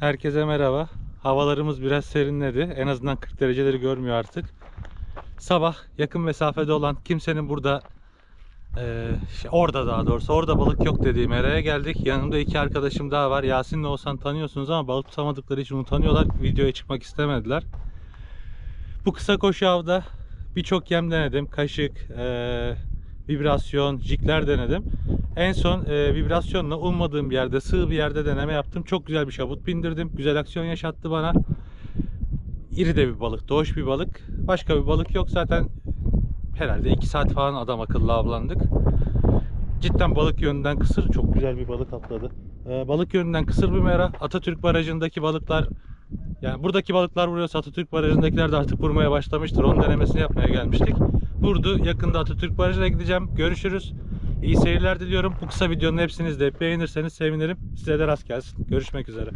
Herkese merhaba. Havalarımız biraz serinledi. En azından 40 dereceleri görmüyor artık. Sabah yakın mesafede olan kimsenin burada eee, şey, orada daha doğrusu orada balık yok dediğim yere geldik. Yanımda iki arkadaşım daha var. Yasin'le Oğuzhan tanıyorsunuz ama balık tutamadıkları için utanıyorlar. Videoya çıkmak istemediler. Bu kısa koşu avda birçok yem denedim. Kaşık, eee, vibrasyon, jikler denedim. En son e, vibrasyonla ummadığım bir yerde, sığ bir yerde deneme yaptım. Çok güzel bir şabut bindirdim. Güzel aksiyon yaşattı bana. İri de bir balık, doğuş bir balık. Başka bir balık yok zaten. Herhalde 2 saat falan adam akıllı avlandık. Cidden balık yönünden kısır. Çok güzel bir balık atladı. E, balık yönünden kısır bir mera. Atatürk Barajı'ndaki balıklar yani buradaki balıklar vuruyorsa Atatürk Barajı'ndakiler de artık vurmaya başlamıştır. Onun denemesini yapmaya gelmiştik. Vurdu. Yakında Atatürk Barajı'na gideceğim. Görüşürüz. İyi seyirler diliyorum. Bu kısa videonun hepsini izleyip beğenirseniz sevinirim. Size de rast gelsin. Görüşmek üzere.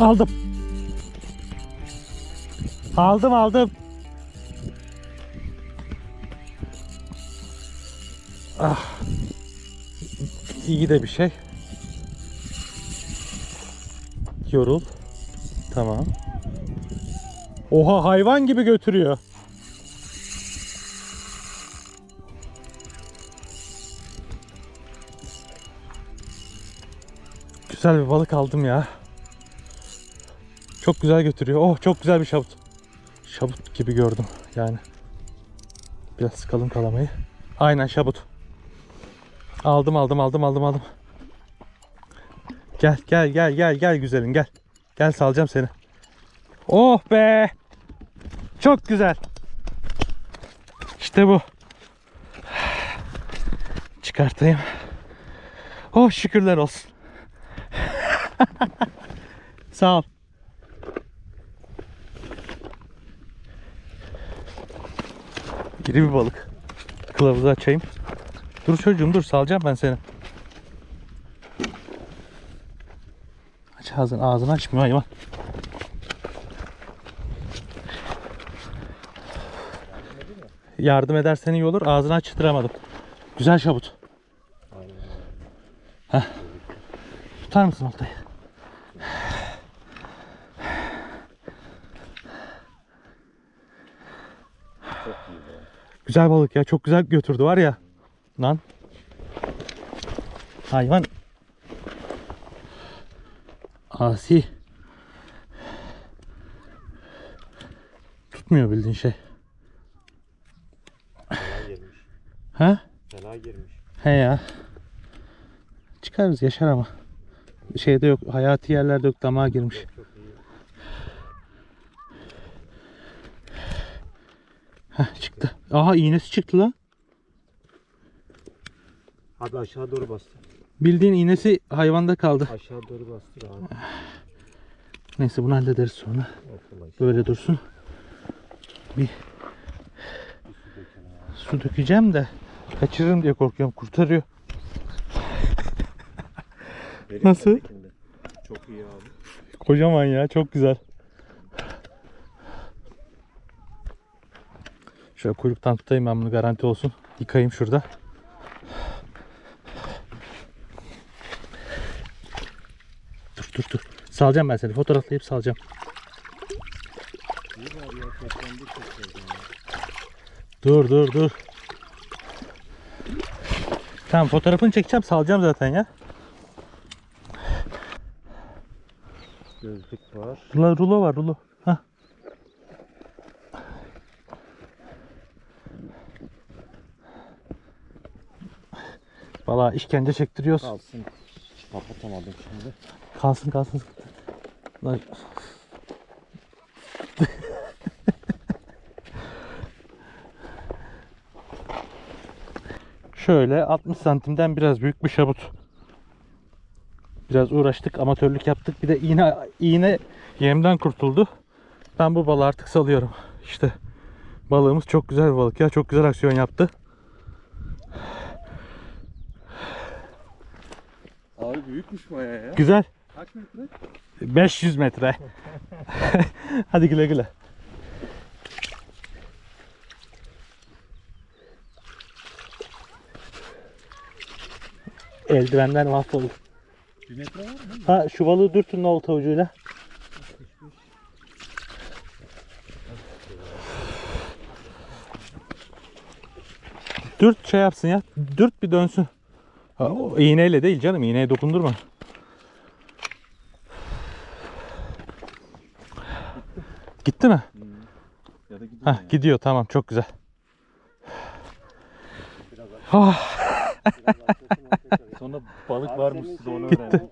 Aldım. Aldım aldım. Ah. İyi de bir şey. Yorul. Tamam. Oha hayvan gibi götürüyor. Güzel bir balık aldım ya. Çok güzel götürüyor. Oh çok güzel bir şabut. Şabut gibi gördüm yani. Biraz sıkalım kalamayı. Aynen şabut. Aldım aldım aldım aldım aldım. Gel gel gel gel gel güzelim gel. Gel salacağım seni. Oh be. Çok güzel. İşte bu. Çıkartayım. Oh şükürler olsun. Sağ ol. İri bir balık. Kılavuzu açayım. Dur çocuğum dur salacağım ben seni. Aç ağzını, ağzını açmıyor hayvan. Yardım edersen iyi olur. Ağzını açtıramadım. Güzel şabut. Heh. Tutar mısın oltayı? Güzel balık ya. Çok güzel götürdü var ya. Lan. Hayvan. Asi. Tutmuyor bildiğin şey. Fena girmiş. Ha? Fena girmiş. He ya. Çıkarız yaşar ama. Şeyde yok. Hayati yerlerde yok. Damağa girmiş. Çok iyi. Heh, çıktı. Aha iğnesi çıktı lan. Abi aşağı doğru bastır. Bildiğin iğnesi hayvanda kaldı. Aşağı doğru bastır abi. Neyse bunu hallederiz sonra. Böyle dursun. Bir su dökeceğim de kaçırırım diye korkuyorum. Kurtarıyor. Nasıl? Çok iyi abi. Kocaman ya. Çok güzel. Şöyle kuyruktan tutayım ben bunu garanti olsun. Yıkayayım şurada. Dur dur dur. Salacağım ben seni. Fotoğraflayıp salacağım. Dur dur dur. Tamam fotoğrafını çekeceğim salacağım zaten ya. Gözlük var. Rulo, rulo var rulo. Hah. Valla işkence çektiriyoruz. Kalsın. Kapatamadım şimdi. Kalsın kalsın. Lan- Şöyle 60 santimden biraz büyük bir şabut. Biraz uğraştık, amatörlük yaptık. Bir de iğne iğne yemden kurtuldu. Ben bu balığı artık salıyorum. İşte balığımız çok güzel bir balık ya. Çok güzel aksiyon yaptı. Büyükmüş maya ya. Güzel. Kaç metre? 500 metre. Hadi güle güle. Eldivenler mahvoldu. Bir metre var mı? Ha şu balığı dürtün olta ucuyla. Dürt şey yapsın ya. Dürt bir dönsün. Ha, o iğneyle değil canım. iğneye dokundurma. Gitti mi? Ya da gidiyor Hah ya. gidiyor tamam çok güzel. Ah, Sonra balık varmış size onu Gitti. öğrendim.